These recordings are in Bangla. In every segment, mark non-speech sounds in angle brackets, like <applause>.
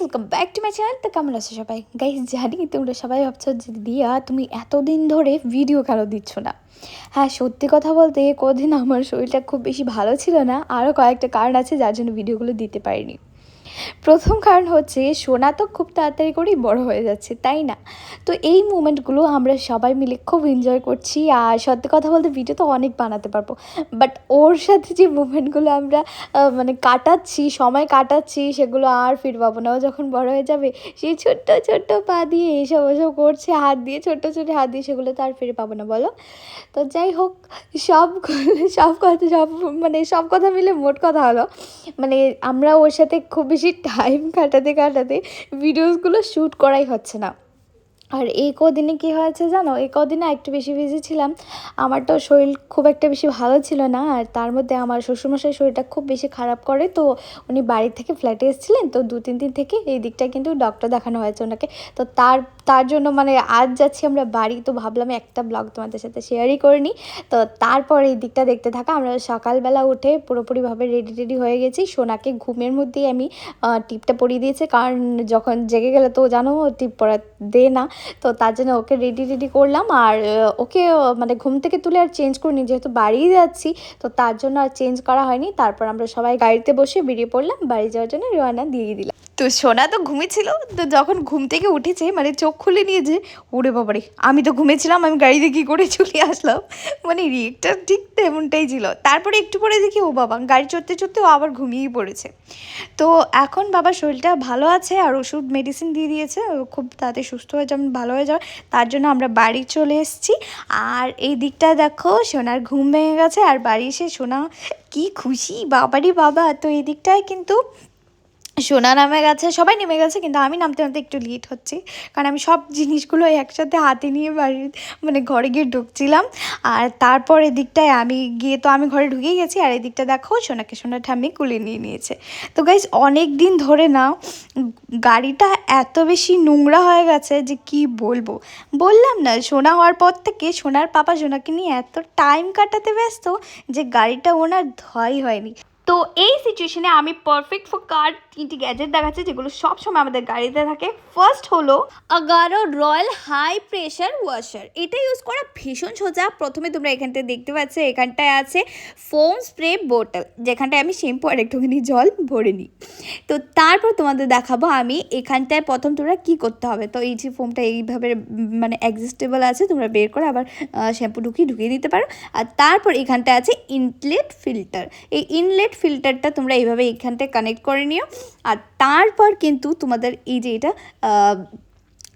Welcome back to my channel তো কেমন আছো সবাই? গাইস জানি তোমরা সবাই ভাবছ যে দিয়া, তুমি এতদিন ধরে ভিডিও কেন দিচ্ছ না? হ্যাঁ সত্যি কথা বলতে কদিন আমার শরীরটা খুব বেশি ভালো ছিল না। আরও কয়েকটা কারণ আছে যার জন্য ভিডিওগুলো দিতে পারিনি। প্রথম কারণ হচ্ছে সোনা তো খুব তাড়াতাড়ি করেই বড় হয়ে যাচ্ছে, তাই না? তো এই মুমেন্টগুলো আমরা সবাই মিলে খুব এনজয় করছি। আর সত্যি কথা বলতে ভিডিও তো অনেক বানাতে পারব। বাট ওর সাথে যে মুমেন্টগুলো আমরা মানে কাটাচ্ছি, সময় কাটাচ্ছি, সেগুলো আর ফির পাবো না। ও যখন বড় হয়ে যাবে সেই ছোট্ট ছোট্ট পা দিয়ে এসব ওসব করছে, হাত দিয়ে, ছোট্ট ছোট হাত দিয়ে, সেগুলো তো আর ফিরে পাবো না, বলো? তো যাই হোক, সব সব কথা, সব মানে সব কথা মিলে মোট কথা হলো মানে আমরা ওর সাথে খুব বেশি টাইম কাটাতে কাটাতে ভিডিওসগুলো শ্যুট করাই হচ্ছে না। আর এই কদিনে কী হয়েছে জানো? এই কদিনে একটু বেশি বিজি ছিলাম। আমার তো শরীর খুব একটা বেশি ভালো ছিল না, আর তার মধ্যে আমার শ্বশুরমশাই শরীরটা খুব বেশি খারাপ করে, তো উনি বাড়ি থেকে ফ্ল্যাটে এসেছিলেন, তো দু, তিন দিন থেকে এই দিকটা কিন্তু ডক্টর দেখানো হয়েছে ওনাকে। তো তার তার জন্য মানে আজ যাচ্ছি আমরা বাড়ি, তো ভাবলাম একটা ব্লগ তোমাদের সাথে শেয়ারই করে নিই। তো তারপর এই দিকটা দেখতে থাকা, আমরা সকালবেলা উঠে পুরোপুরিভাবে রেডি টেডি হয়ে গেছি। সোনাকে ঘুমের মধ্যেই আমি টিপটা পরিয়ে দিয়েছি, কারণ যখন জেগে গেলে তো জানো টিপ পরা দে না। তো তার জন্য ওকে রেডি রেডি করলাম। আর ওকে মানে ঘুম থেকে তুলে আর চেঞ্জ করিনি। যেহেতু বাড়ি যাচ্ছি, তো তার জন্য আর চেঞ্জ করা হয়নি। তারপর আমরা সবাই গাড়িতে বসে বেরিয়ে পড়লাম। বাড়ি যাওয়ার জন্য রওনা দিয়ে দিলাম। তো সোনা তো ঘুমিয়েছিল, তো যখন ঘুম থেকে উঠেছে মানে চোখ খুলে নিয়েছে ওরে বাবারে, আমি তো ঘুমেছিলাম আমি গাড়িতে কী করে চলে আসলাম? মানে রিয়েকটা ঠিক তেমনটাই ছিল। তারপরে একটু পরে দেখি, ও বাবা, গাড়ি চড়তে চড়তে ও আবার ঘুমিয়েই পড়েছে। তো এখন বাবার শরীরটা ভালো আছে আর ওষুধ মেডিসিন দিয়ে দিয়েছে খুব তাড়াতাড়ি সুস্থ হয়ে যেমন ভালো হয়ে যাবে। তার জন্য আমরা বাড়ি চলে এসেছি। আর এই দিকটা দেখো, সোনার ঘুম ভেঙে গেছে, আর বাড়ি এসে সোনা কি খুশি বাবারই বাবা। তো এই দিকটায় কিন্তু সোনা নামে গেছে, সবাই নেমে গেছে, কিন্তু আমি নামতে নামতে একটু লেট হচ্ছে। কারণ আমি সব জিনিসগুলো একসাথে হাতে নিয়ে বাড়ির মানে ঘরে গিয়ে ঢুকছিলাম। আর তারপর এদিকটায় আমি গিয়ে তো আমি ঘরে ঢুকেই গেছি, আর এদিকটা দেখো সোনাকে সোনা ঠাম্মি কুলে নিয়ে নিয়েছে। তো গাইজ অনেক দিন ধরে না গাড়িটা এত বেশি নোংরা হয়ে গেছে যে কি বলব? বললাম না, সোনা হওয়ার পর থেকে সোনার পাপা সোনাকে নিয়ে এত টাইম কাটাতে ব্যস্ত যে গাড়িটা ওনার ধয় হয়নি। তো এই সিচুয়েশনে আমি পারফেক্ট ফর কার তিনটি গ্যাজেট দেখাচ্ছি যেগুলো সব সময় আমাদের গাড়িতে থাকে। ফার্স্ট হলো Agaro royal high pressure washer এটা ইউজ করা ভীষণ সোজা। প্রথমে তোমরা এখানটায় দেখতে পাচ্ছ, এখানটায় আছে ফোম স্প্রে বোতল যেখানটায় আমি শ্যাম্পু আর একটুখানি জল ভরে নিই। তো তারপর তোমাদের দেখাবো আমি এখানটায় প্রথম তোমরা কি করতে হবে। তো এই যে ফোমটা এইভাবে মানে অ্যাডজাস্টেবল আছে, তোমরা বের করে আবার শ্যাম্পু ঢুকিয়ে ঢুকিয়ে দিতে পারো। আর তারপর এখানটায় আছে ইনলেট ফিল্টার এই ইনলেট ফিল্টারটা তোমরা এইভাবে এখানটায় কানেক্ট করে নিও। আর তারপর কিন্তু তোমাদের এই যে এটা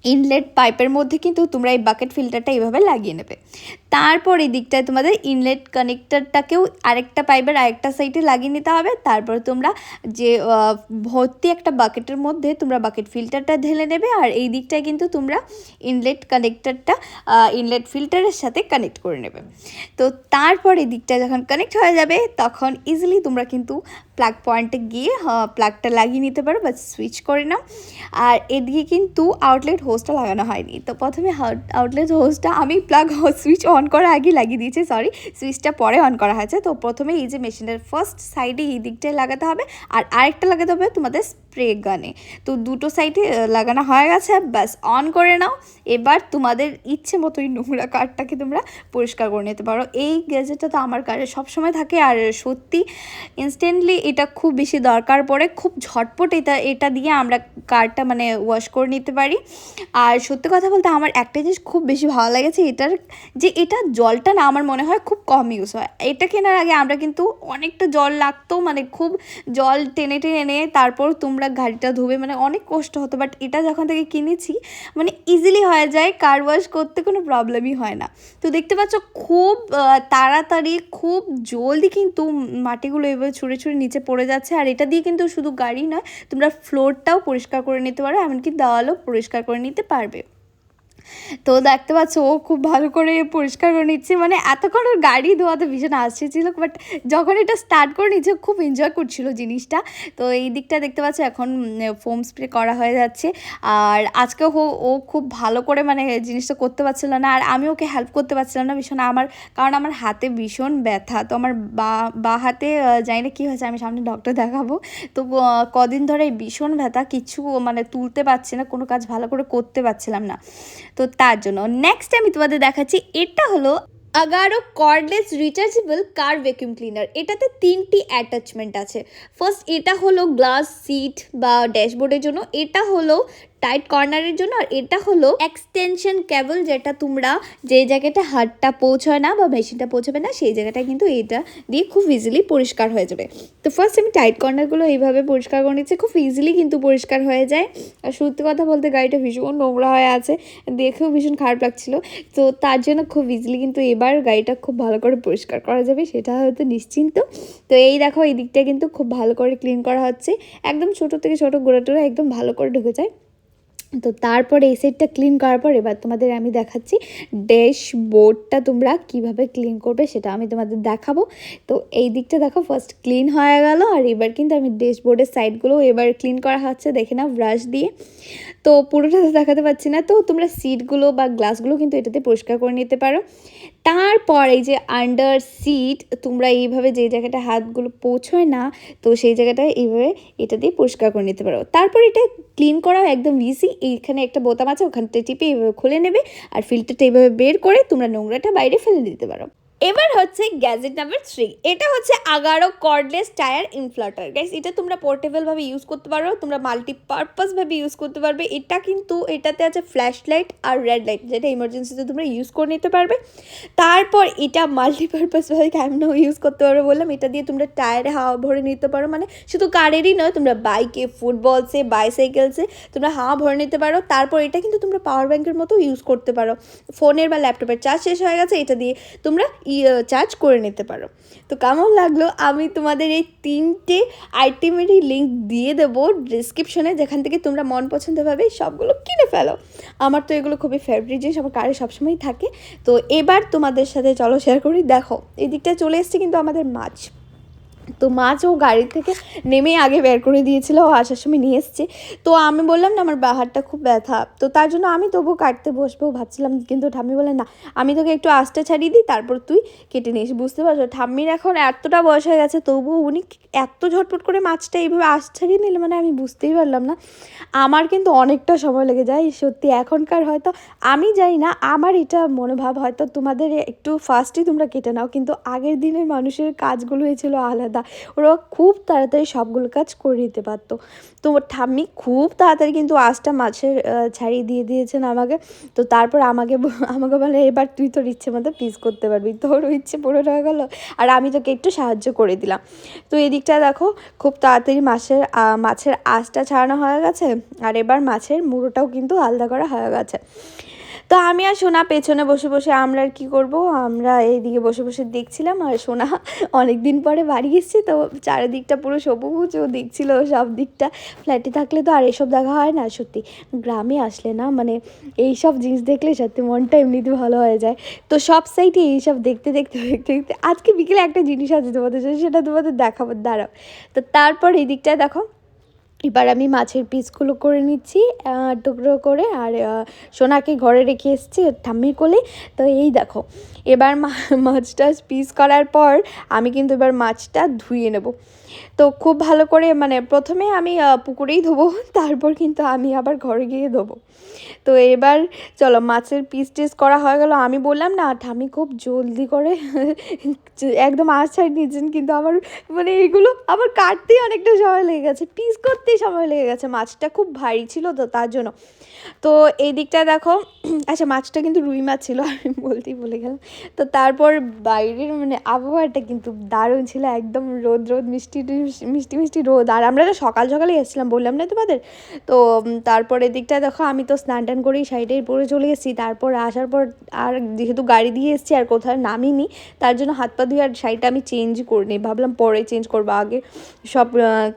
ইনলেট পাইপের মধ্যে কিন্তু তোমরা এই বাকেট ফিল্টারটা এইভাবে লাগিয়ে নেবে। তারপর এই দিকটায় তোমাদের ইনলেট কানেক্টারটাকেও আরেকটা পাইপের আরেকটা সাইডে লাগিয়ে নিতে হবে। তারপর তোমরা যে ভর্তি একটা বাকেটের মধ্যে তোমরা বাকেট ফিল্টারটা ঢেলে নেবে আর এই দিকটায় কিন্তু তোমরা ইনলেট কানেক্টারটা ইনলেট ফিল্টারের সাথে কানেক্ট করে নেবে। তো তারপর এই দিকটা যখন কানেক্ট হয়ে যাবে, তখন ইজিলি তোমরা কিন্তু প্লাগ পয়েন্টে গিয়ে প্লাগটা লাগিয়ে নিতে পারো বা সুইচ করে নাও। আর এদিকে কিন্তু আউটলেট হোসটা লাগানো হয়নি। তো প্রথমে আউটলেট হোসটা আমি প্লাগ সুইচ অন করার আগে লাগিয়ে দিয়েছি সরি সুইচটা পরে অন করা হয়েছে। তো প্রথমে এই যে মেশিনের ফার্স্ট সাইডে এই দিকটায় লাগাতে হবে। আর আরেকটা লাগাতে হবে তোমাদের স্প্রে গানে। তো দুটো সাইডে লাগানো হয়ে গেছে, ব্যাস অন করে নাও। এবার তোমাদের ইচ্ছে মতোই নোংরা কারটাকে তোমরা পরিষ্কার করে নিতে পারো। এই গ্যাজেটটা তো আমার কারে সবসময় থাকে, আর সত্যি ইনস্ট্যান্টলি এটা খুব বেশি দরকার পড়ে, খুব ঝটপট এটা এটা দিয়ে আমরা কারটা মানে ওয়াশ করে নিতে পারি। আর সত্যি কথা বলতে আমার একটা জিনিস খুব বেশি ভালো লেগেছে, এটার যে এটা জলটা না আমার মনে হয় খুব কম ইউজ হয়। এটা কেনার আগে আমরা কিন্তু অনেকটা জল লাগতো মানে খুব জল টেনে টেনে এনে তারপর তোমরা গাড়িটা ধুবে মানে অনেক কষ্ট হতো বাট এটা যখন থেকে কিনেছি মানে ইজিলি হয়ে যায় কার ওয়াশ করতে কোনো প্রবলেমই হয় না। তো দেখতে পাচ্ছ খুব তাড়াতাড়ি, খুব জলদি কিন্তু মাটিগুলো এভাবে ছুঁড়ে ছুঁড়ে নিচে পড়ে যাচ্ছে। আর এটা দিয়ে কিন্তু শুধু গাড়ি নয়, তোমরা ফ্লোরটাও পরিষ্কার করে নিতে পারো, এমনকি দেওয়ালও পরিষ্কার করে নিতে পারবে। তো দেখতে পাচ্ছ, ও খুব ভালো করে পরিষ্কার করে নিচ্ছে। মানে এতক্ষণ ওর গাড়ি ধোয়াতে ভীষণ আসছে ছিল বাট যখন এটা স্টার্ট করে নিচ্ছে খুব এনজয় করছিল জিনিসটা। তো এই দিকটা দেখতে পাচ্ছ, এখন ফোম স্প্রে করা হয়ে যাচ্ছে। আর আজকে ও ও খুব ভালো করে মানে জিনিসটা করতে পারছিল না, আর আমি ওকে হেল্প করতে পারছিলাম না ভীষণ। আমার, কারণ আমার হাতে ভীষণ ব্যথা। তো আমার বা বা হাতে জানি না কী হয়েছে, আমি সামনে ডক্টর দেখাবো। তো কদিন ধরে ভীষণ ব্যথা, কিছু মানে তুলতে পারছি না, কোনো কাজ ভালো করে করতে পারছিলাম না। তো তার জন্য নেক্সট আমি তোমাদের দেখাচ্ছি, এটা হলো Agaro cordless rechargeable car vacuum cleaner এটাতে তিনটি অ্যাটাচমেন্ট আছে। ফার্স্ট এটা হলো গ্লাস সিট বা ড্যাশবোর্ডের জন্য, এটা হলো টাইট কর্নারের জন্য, আর এটা হলো এক্সটেনশন কেবল যেটা তোমরা যে জায়গাটা হাতটা পৌঁছয় না বা মেশিনটা পৌঁছবে না, সেই জায়গাটা কিন্তু এটা দিয়ে খুব ইজিলি পরিষ্কার হয়ে যাবে। তো ফার্স্ট আমি টাইট কর্নারগুলো এইভাবে পরিষ্কার করে নিচ্ছি, খুব ইজিলি কিন্তু পরিষ্কার হয়ে যায়। আর সত্যি কথা বলতে গাড়িটা ভীষণ নোংরা হয়ে আছে, দেখেও ভীষণ খারাপ লাগছিল। তো তার জন্য খুব ইজিলি কিন্তু এবার গাড়িটা খুব ভালো করে পরিষ্কার করা যাবে, সেটা হয়তো নিশ্চিন্ত। তো এই দেখো, এই দিকটা কিন্তু খুব ভালো করে ক্লিন করা হচ্ছে। একদম ছোটো থেকে ছোটো গোড়াটোরা একদম ভালো করে ঢুকে যায়। তো তারপরে এই সাইডটা ক্লিন করার পর এবার তোমাদের আমি দেখাচ্ছি ড্যাশবোর্ডটা তোমরা কীভাবে ক্লিন করবে সেটা আমি তোমাদের দেখাবো। তো এই দিকটা দেখো ফার্স্ট ক্লিন হয়ে গেল আর এবার কিন্তু আমি ড্যাশবোর্ডের সাইডগুলো এবার ক্লিন করা হচ্ছে, দেখে না ব্রাশ দিয়ে। তো পুরোটা তো দেখাতে পারছি না, তো তোমরা সিটগুলো বা গ্লাসগুলো কিন্তু এটাতে পরিষ্কার করে নিতে পারো। তারপর এই যে আন্ডার সিট তোমরা এইভাবে যে জায়গাটা হাতগুলো পৌঁছয় না, তো সেই জায়গাটা এইভাবে এটা দিয়ে পরিষ্কার করে নিতে পারো। তারপর এটা ক্লিন করাও একদম ইজি এইখানে একটা বোতাম আছে, ওখানটা টিপে এইভাবে খুলে নেবে, আর ফিল্টারটা এইভাবে বের করে তোমরা নোংরাটা বাইরে ফেলে দিতে পারো। এবার হচ্ছে গ্যাজেট নাম্বার থ্রি। এটা হচ্ছে Agaro cordless tyre inflator guys এটা তোমরা পোর্টেবলভাবে ইউজ করতে পারো, তোমরা মাল্টিপারপাসভাবে ইউজ করতে পারবে। এটা কিন্তু, এটাতে আছে ফ্ল্যাশ লাইট আর রেড লাইট যেটা ইমার্জেন্সিতে তোমরা ইউজ করে নিতে পারবে। তারপর এটা মাল্টিপারপাসভাবে কেমন ইউজ করতে পারো বললাম, এটা দিয়ে তোমরা টায়ারে হাওয়া ভরে নিতে পারো। মানে শুধু কারেরই নয়, তোমরা বাইকে ফুটবলসে বাইসাইকেলসে তোমরা হাওয়া ভরে নিতে পারো। তারপর এটা কিন্তু তোমরা পাওয়ার ব্যাঙ্কের মতো ইউজ করতে পারো। ফোনের বা ল্যাপটপের চার্জ শেষ হয়ে গেছে, এটা দিয়ে তোমরা চার্জ করে নিতে পারো। তো কেমন লাগল? আমি তোমাদের এই তিনটে আইটেমেরই লিঙ্ক দিয়ে দেবো ডিসক্রিপশনে যেখান থেকে তোমরা মন পছন্দভাবে সবগুলো কিনে ফেলো। আমার তো এগুলো খুবই ফেভারিট জিনিস, আমার কারে সবসময়ই থাকে। তো এবার তোমাদের সাথে চলো শেয়ার করি। দেখো এদিকটা চলে এসছে কিন্তু আমাদের মাছ। তো মাছ ও গাড়ি থেকে নেমে আগে বের করে দিয়েছিল, ও আসার সময় নিয়ে এসছে। তো আমি বললাম, না, আমার বাহারটা খুব ব্যথা। তো তার জন্য আমি তবু কাটতে বসবো, ভাবছিলাম, কিন্তু ঠাম্মি বলে, না, আমি তোকে একটু আঁচটা ছাড়িয়ে দিই, তারপর তুই কেটে নিস। বুঝতে পারছ? ঠাম্মির এখন এতটা বয়স হয়ে গেছে, তবুও উনি এত ঝটপট করে মাছটা এইভাবে আঁচ ছাড়িয়ে নিলে মানে আমি বুঝতেই পারলাম না। আমার কিন্তু অনেকটা সময় লেগে যায়, সত্যি এখনকার হয়তো, আমি জানি না, আমার এটা মনোভাব হয়তো তোমাদের একটু ফার্স্টই তোমরা কেটে নাও, কিন্তু আগের দিনের মানুষের কাজগুলো হয়েছিল আলাদা। আলাদা ওরা খুব তাড়াতাড়ি সবগুলো কাজ করে দিতে পারতো। তো ঠাম্মি খুব তাড়াতাড়ি কিন্তু আঁচটা মাছের ছাড়িয়ে দিয়ে দিয়েছেন আমাকে। তো তারপর আমাকে আমাকে বলে, এবার তুই তোর ইচ্ছে মতো পিস করতে পারবি। তোর ইচ্ছে পুরো হয়ে গেলো আর আমি তোকে একটু সাহায্য করে দিলাম। তো এদিকটা দেখো, খুব তাড়াতাড়ি মাছের মাছের আঁচটা ছাড়ানো হয়ে গেছে। আর এবার মাছের মুড়োটাও কিন্তু আলাদা করা হয়ে গেছে। তো আমি আর সোনা পেছনে বসে বসে আমরা আর কী করব? আমরা এইদিকে বসে বসে দেখছিলাম আর সোনা অনেক দিন পরে বাড়ি এসছে, তো চারিদিকটা পুরো সবুজ, ও দেখছিল সব দিকটা। ফ্ল্যাটে থাকলে তো আর এসব দেখা হয় না, সত্যি। গ্রামে আসলে না মানে এই সব জিনিস দেখলে সত্যি মনটা এমনিতে ভালো হয়ে যায়। তো সব সাইডে এইসব দেখতে দেখতে দেখতে দেখতে, আজকে বিকেলে একটা জিনিস আছে তোমাদের সেটা তোমাদের দেখাবো। দাঁড়াও। তো তারপর এই দিকটায় দেখো। এবার আমি মাছের পিসগুলো করে নিচ্ছি টুকরো করে, আর সোনাকে ঘরে রেখে এসেছি ঠাম্মির কোলে। তো এই দেখো, এবার মাছটা পিস করার পর আমি কিন্তু এবার মাছটা ধুয়ে নেব। তো খুব ভালো করে মানে প্রথমে আমি পুকুরেই ধোবো, <laughs> তারপর কিন্তু আমি আবার ঘরে গিয়ে ধোবো। তো এবার চলো মাছের পিস টিস করা হয়ে গেল। আমি বললাম, না ঠামি খুব জলদি করে <laughs> একদম আশ ছাড় নিয়েছেন কিন্তু আমার মানে এইগুলো আমার কাটতেই অনেকটা সময় লেগে গেছে পিস করতেই সময় লেগে গেছে। মাছটা খুব ভারী ছিল তো, তার জন্য। তো এই দিকটা দেখো <clears throat> আচ্ছা মাছটা কিন্তু রুই মাছ ছিল, <laughs> আমি বলতেই বলে গেলাম। তো তারপর বাইরের মানে আবহাওয়াটা কিন্তু দারুণ ছিল, একদম রোদ রোদ মিষ্টি মিষ্টি মিষ্টি রোদ। আর আমরা তো সকাল সকালে এসেছিলাম, বললাম না তোমাদের? তো তারপরে দিকটা দেখো, আমি তো স্নান টান করেই সাইডে পরে চলে এসেছি। তারপর আসার পর আর যেহেতু গাড়ি দিয়ে এসেছি আর কোথাও নামিনি, তার জন্য হাত পা ধুয়ে আর শাড়িটা আমি চেঞ্জ করিনি ভাবলাম পরে চেঞ্জ করব, আগে সব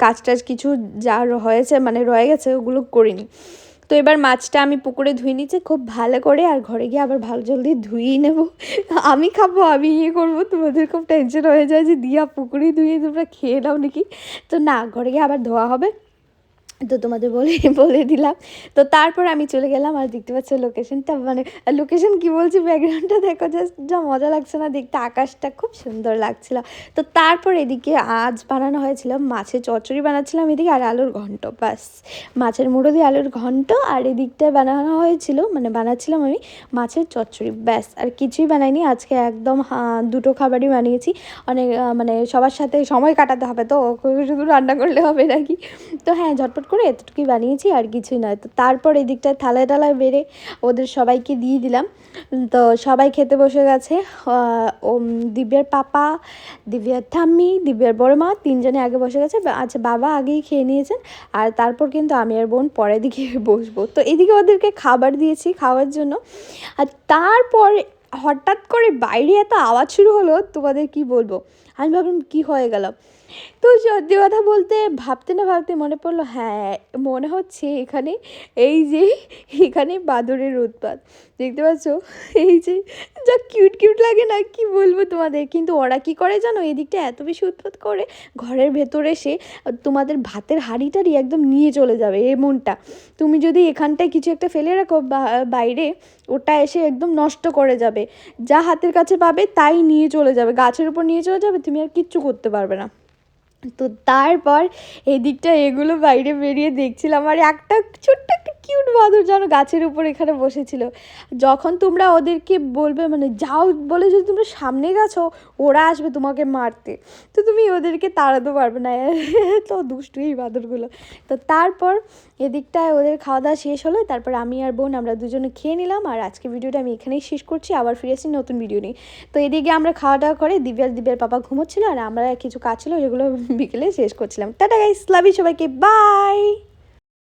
কাজ টাজ কিছু যা হয়েছে মানে রয়ে গেছে, ওগুলো করিনি তো এবার মাছটা আমি পুকুরে ধুয়ে নিচ্ছি, খুব ভালো করে, আর ঘরে গিয়ে আবার ভালো জলদি ধুয়েই নেব। আমি খাব, আমি ইয়ে করব, তোমাদের খুব টেনশন হয়ে যায় যে দিয়া পুকুরে ধুয়ে তোমরা খেয়ে নাও নাকি। তো না, ঘরে গিয়ে আবার ধোয়া হবে। তো তোমাদের বলে বলে দিলাম। তো তারপর আমি চলে গেলাম আর দেখতে পাচ্ছ লোকেশনটা মানে লোকেশন কি বলছি ব্যাকগ্রাউন্ডটা দেখো জাস্ট যা মজা লাগছে না, দেখতে আকাশটা খুব সুন্দর লাগছিল। তো তারপর এদিকে আজ বানানো হয়েছিল, মাছের চচ্চড়ি বানাচ্ছিলাম এদিকে আর আলুর ঘন্ট বাস মাছের মুড়ো দিয়ে আলুর ঘন্ট আর এদিকটায় বানানো হয়েছিল মানে বানাচ্ছিলাম আমি মাছের চচ্চড়ি, ব্যাস। আর কিছুই বানাইনি, আজকে একদম দুটো খাবারই বানিয়েছি। অনেক মানে সবার সাথে সময় কাটাতে হবে তো, শুধু রান্না করলে হবে নাকি? তো হ্যাঁ ঝটপট করে এতটুকুই বানিয়েছি, আর কিছুই নয়। তো তারপর এই দিকটায় থালায় টালায় বেড়ে ওদের সবাইকে দিয়ে দিলাম। তো সবাই খেতে বসে গেছে। ও দিব্যার পাপা, দিব্যার ঠাম্মি, দিব্যার বড় মা তিনজনে আগে বসে গেছে। আচ্ছা বাবা আগেই খেয়ে নিয়েছেন, আর তারপর কিন্তু আমি আর বোন পরের দিকে <laughs> বসবো। তো এদিকে ওদেরকে খাবার দিয়েছি খাওয়ার জন্য। আর তারপর হঠাৎ করে বাইরে এত আওয়াজ শুরু হলো, তোমাদের কি বলব? আমি ভাবলাম, কি হয়ে গেল? তো সত্যি কথা বলতে ভাবতে না ভাবতে মনে পড়ল হ্যাঁ মনে হচ্ছে এখানে এই যে, এখানে বাদরের উৎপাত। দেখতে পাচ্ছ? এই যে, যা কিউট কিউট লাগে না, কি বলব তোমাদের? কিন্তু ওরা কি করে জানো? এদিকটা এত বেশি উৎপাত করে, ঘরের ভেতরে এসে তোমাদের ভাতের হাঁড়িটারি একদম নিয়ে চলে যাবে এমনটা তুমি যদি এখানটায় কিছু একটা ফেলে রাখো বাইরে ওটা এসে একদম নষ্ট করে যাবে। যা হাতের কাছে পাবে, তাই নিয়ে চলে যাবে। গাছের উপর নিয়ে চলে যাবে তুমি আর কিচ্ছু করতে পারবে না। তো তারপর এদিকটা এগুলো বাইরে বেরিয়ে দেখছিলাম, আর একটা ছোট্ট কিউট বাদর যেন গাছের উপর এখানে বসেছিল। যখন তোমরা ওদেরকে বলবে মানে যাও বলে যদি তোমরা সামনে গেছো, ওরা আসবে তোমাকে মারতে। তো তুমি ওদেরকে তাড়াতে পারবে না। তো দুষ্টু এই বাদরগুলো। তো তারপর এদিকটায় ওদের খাওয়া দাওয়া শেষ হলো। তারপর আমি আর বোন আমরা দুজনে খেয়ে নিলাম। আর আজকে ভিডিওটা আমি এখানেই শেষ করছি। আবার ফিরে আসছি নতুন ভিডিও নিয়ে। তো এদিকে আমরা খাওয়া দাওয়া করে দিব্যার দিব্যার পাপা ঘুমোচ্ছিল। আর আমরা কিছু কাজ ছিল যেগুলো বিকেলে শেষ করছিলাম। টাটা গাইস লাভ সবাইকে। বাই